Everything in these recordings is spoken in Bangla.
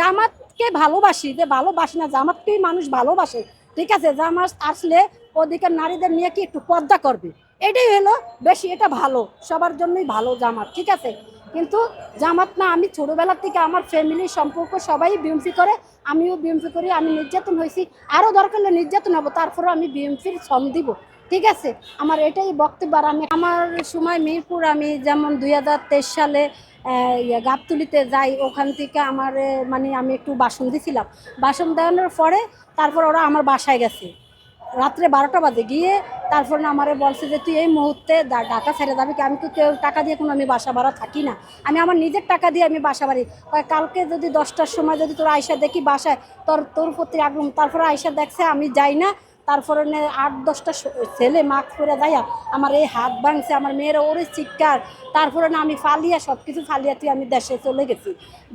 জামাতকে ভালোবাসি, যে ভালোবাসি না, জামাতকেই মানুষ ভালোবাসে। ঠিক আছে, জামাত আসলে ওদিকে নারীদের নিয়ে কি একটু পর্দা করবে? এটাই হলো বেশি, এটা ভালো, সবার জন্যই ভালো জামাত, ঠিক আছে? কিন্তু জামাত না, আমি ছোটোবেলা থেকে আমার ফ্যামিলির সম্পর্ক সবাই বিএমপি করে, আমিও বিএমপি করি, আমি নির্যাতন হয়েছি। আরও দরকার হলে নির্যাতন হব তারপরে আমি বিএমপির শ্রম দিব। ঠিক আছে? আমার এটাই বক্তব্য আর আমি আমার সময় মিরপুর, আমি যেমন দু হাজার তেইশ সালে গাবতলিতে যাই, ওখান থেকে আমার মানে আমি একটু বাসন দিছিলাম। বাসন দেওয়ানোর পরে তারপর ওরা আমার বাসায় গেছে। রাত্রে বারোটা বাজে গিয়ে তারপর আমারে বলছে যে, তুই এই মুহূর্তে ঢাকা ছেড়ে যাবি কি? আমি তো কেউ টাকা দিয়ে কোনো আমি বাসা ভাড়া থাকি না। আমি আমার নিজের টাকা দিয়ে আমি বাসা বাড়ি। কালকে যদি দশটার সময় যদি তোর আয়সা দেখি বাসায়, তোর তোর প্রতি আগ্রহ। তারপরে আয়সা দেখছে আমি যাই না। তারপরে আট, দশটা ছেলে মাস্ক পরে যাইয়া আমার এই হাত ভাঙছে, আমার মেয়েরা ওরে চিৎকার। তারপরে না আমি ফালিয়া সব কিছু ফালিয়া তুই আমি দেশে চলে গেছি।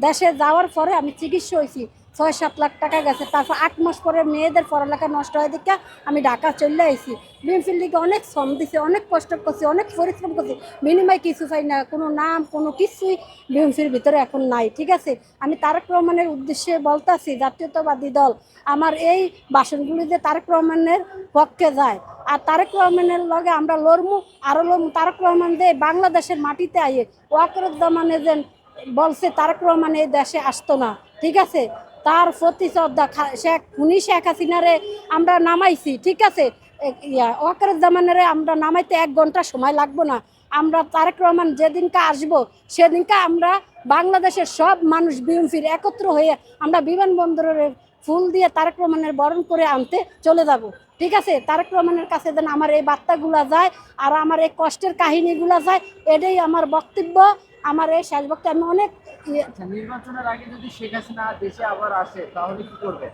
দেশে যাওয়ার পরে আমি চিকিৎসা হয়েছি ছয় সাত লাখ টাকা গেছে। তারপর আট মাস পরে মেয়েদের পড়ালেখা নষ্ট হয় দেখে আমি ঢাকা চলে আইছি। বিএমফির লিগে অনেক শ্রম দিছে, অনেক কষ্ট করছি, অনেক পরিশ্রম করছি। বিনিময় কিছু পাই না, কোনো নাম, কোনো কিছুই বিএমফির ভিতরে এখন নাই, ঠিক আছে? আমি তারেক রহমানের উদ্দেশ্যে বলতাছি, জাতীয়তাবাদী দল, আমার এই বাসনগুলি যে তারেক রহমানের পক্ষে যায়, আর তারেক রহমানের লগে আমরা লড়মু আরও লড়মু। তারেক রহমান যে বাংলাদেশের মাটিতে আইয়ে, ওয়াকরুজ্জামানে যেন বলছে, তারেক রহমান এই দেশে আসতো না, ঠিক আছে? তার প্রতি শ্রদ্ধা। শেখ খুনি শেখ হাসিনারে আমরা নামাইছি, ঠিক আছে? ইয়া, ওয়াকরুজ্জামানের আমরা নামাইতে এক ঘণ্টা সময় লাগবো না। আমরা তারেক রহমান যেদিনকে আসব, সেদিনকে আমরা বাংলাদেশের সব মানুষ বিএমপির একত্র হয়ে আমরা বিমানবন্দরের ফুল দিয়ে তারেক রহমানের বরণ করে আনতে চলে যাব। ঠিক আছে? তারেক রহমানের কাছে যেন আমার এই বার্তাগুলা যায় আর আমার এই কষ্টের কাহিনীগুলা যায়, এটাই আমার বক্তব্য। আমার এই শেষ বক্তব্য। আমি অনেক আচ্ছা নির্বাচনের আগে যদি শেখ হাসিনা দেশে আবার আসে, তাহলে কি করবে?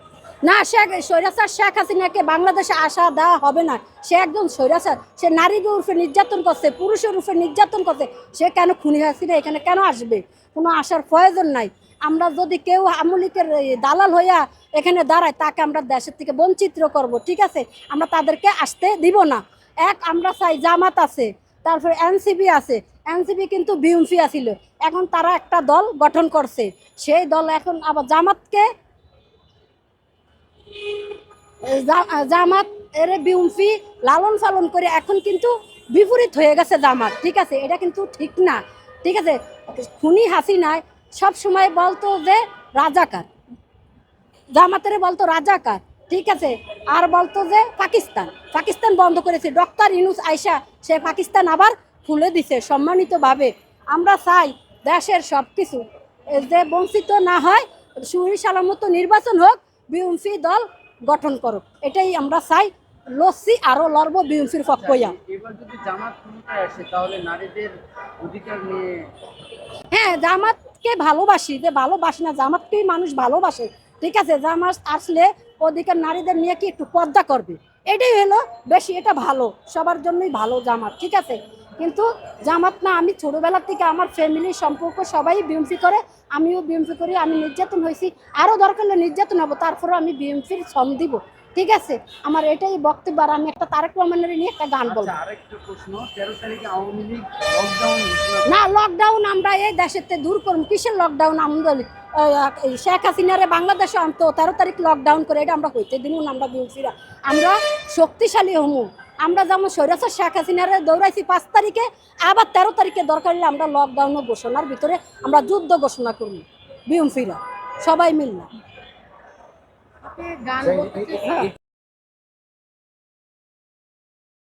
না, শেখ, স্বৈরাচার শেখ হাসিনাকে বাংলাদেশে আসা দেওয়া হবে না। সে একজন স্বৈরাচার, সে নারীদের উপরে নির্যাতন করছে, পুরুষের উপরে নির্যাতন করছে। সে কেন খুনি হাসিনা এখানে কেন আসবে? কোনো আসার প্রয়োজন নাই। আমরা যদি কেউ আমলিকের দালাল হইয়া এখানে দাঁড়ায়, তাকে আমরা দেশের থেকে বঞ্চিত করব, ঠিক আছে? আমরা তাদেরকে আসতে দিব না। এক, আমরা চাই জামাত আছে, তারপরে এনসিবি আছে। এনসিবি কিন্তু বিএমপি আছিল এখন তারা একটা দল গঠন করছে। সেই দল এখন আবার জামাতকে জামাত এর বিউমফি লালন পালন করে এখন কিন্তু বিপরীত হয়ে গেছে জামাত। ঠিক আছে, এটা কিন্তু ঠিক না। ঠিক আছে, খুনি হাসিনায় সব সময় বলতো যে রাজাকার। জামাতের বলতো রাজাকার। ঠিক আছে, আর বলতো যে পাকিস্তান। পাকিস্তান বন্ধ করেছে। ডক্টর ইনুস আয়সা সে পাকিস্তান আবার খুলে দিছে সম্মানিতভাবে। আমরা চাই দেশের সব কিছু যে বঞ্চিত না হয় সুরি সালামতো নির্বাচন হোক বিএমপি দল গঠন করুক। এটাই আমরা চাই লস্যি আরও লড়ব বিএমপির পক্ষইয়া অধিকার হ্যাঁ জামাতকে ভালোবাসি যে ভালোবাসি না জামাতকেই মানুষ ভালোবাসে। ঠিক আছে জামাত আসলে ওদিকে নারীদের নিয়ে কি একটু পর্দা করবে? এটাই হলো বেশি এটা ভালো সবার জন্যই ভালো জামাত ঠিক আছে? কিন্তু জামাত না আমি ছোটোবেলা থেকে আমার ফ্যামিলির সম্পর্ক সবাই বিএমপি করে আমিও বিএমপি করি আমি নির্যাতন হয়েছি। আরও দরকার হলে নির্যাতন হব তারপরে আমি বিএমপির শ্রম দিব। ঠিক আছে? আমার এটাই বক্তব্য আর আমি একটা তারেক রহমানের নিয়ে একটা গান বলব। আচ্ছা না লকডাউন আমরা এই দেশেতে দূর করুন কিসের লকডাউন আমাদের শেখ হাসিনারে বাংলাদেশে আনতো তেরো তারিখ লকডাউন করে এটা আমরা হইতে দিন আমরা বিউসিরা আমরা শক্তিশালী হমু। আমরা যেমন সৈরাসের শেখ হাসিনারে দৌড়াইছি পাঁচ তারিখে, আবার তেরো তারিখে দরকার হলে আমরা লকডাউন ঘোষণার ভিতরে আমরা যুদ্ধ ঘোষণা করব। বিএমসিরা সবাই মিললাম